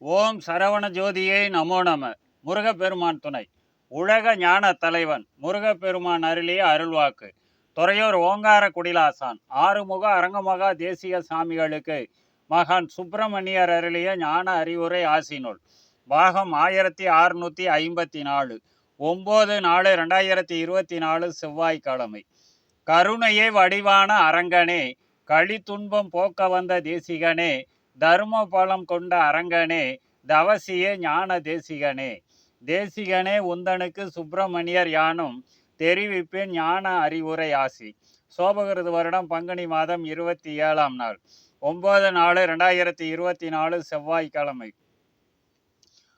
ஓம் சரவண ஜோதியை நமோ நம. முருகப்பெருமான் துணை. உலக ஞான தலைவன் முருகப்பெருமான் அருளிய அருள்வாக்கு. துறையூர் ஓங்கார குடிலாசான் ஆறுமுக அரங்கமகா தேசிய சாமிகளுக்கு மகான் சுப்பிரமணியர் அருளிய ஞான அறிவுரை ஆசினுள் பாகம் ஆயிரத்தி அறுநூத்தி ஐம்பத்தி நாலு ஒம்பது நாலு ரெண்டாயிரத்தி இருபத்தி நாலு செவ்வாய்க்கிழமை. கருணையே வடிவான அரங்கனே களி துன்பம் போக்க வந்த தேசிகனே தர்மபலம் கொண்ட அரங்கனே தவசியே ஞான தேசிகனே. தேசிகனே உந்தனுக்கு சுப்பிரமணியர் யானும் தெரிவிப்பேன் ஞான அறிவுரை ஆசி. சோபகிருது வருடம் பங்குனி மாதம் இருபத்தி ஏழாம் நாள். ஒன்பது நாலு ரெண்டாயிரத்தி இருபத்தி நாலு செவ்வாய்க்கிழமை.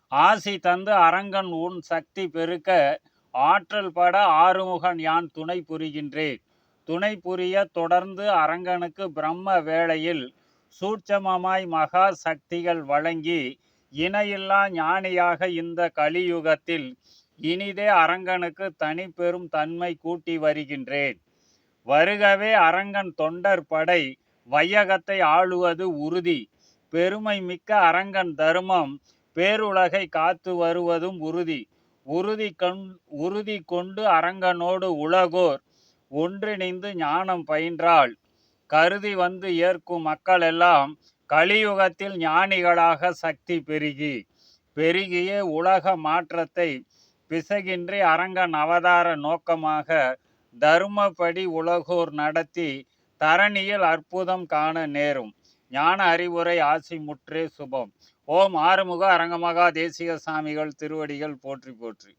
ஆசி தந்து அரங்கன் உன் சக்தி பெருக்க ஆற்றல் பட ஆறுமுகன் யான் துணை புரிகின்றேன். துணை புரிய தொடர்ந்து அரங்கனுக்கு பிரம்ம வேளையில் சூட்சமமாய் மகா சக்திகள் வழங்கி இணையில்லா ஞானியாக இந்த கலியுகத்தில் இனிதே அரங்கனுக்கு தனி பெரும் தன்மை கூட்டி வருகின்றேன். வருகவே அரங்கன் தொண்டர் படை வையகத்தை ஆளுவது உறுதி. பெருமை மிக்க அரங்கன் தர்மம் பேருலகை காத்து வருவதும் உறுதி. உறுதி கண் உறுதி கொண்டு அரங்கனோடு உலகோர் ஒன்றிணைந்து ஞானம் பயின்றாள். கருதி வந்து ஏற்கும் மக்கள் எல்லாம் கலியுகத்தில் ஞானிகளாக சக்தி பெருகி பெருகிய உலக மாற்றத்தை பிசகின்றி அரங்கன் அவதார நோக்கமாக தர்மப்படி உலகோர் நடத்தி தரணியில் அற்புதம் காண நேரும். ஞான அறிவுரை ஆசி முற்றே சுபம். ஓம் ஆறுமுக அரங்கமகா தேசிக சாமிகள் திருவடிகள் போற்றி போற்றி.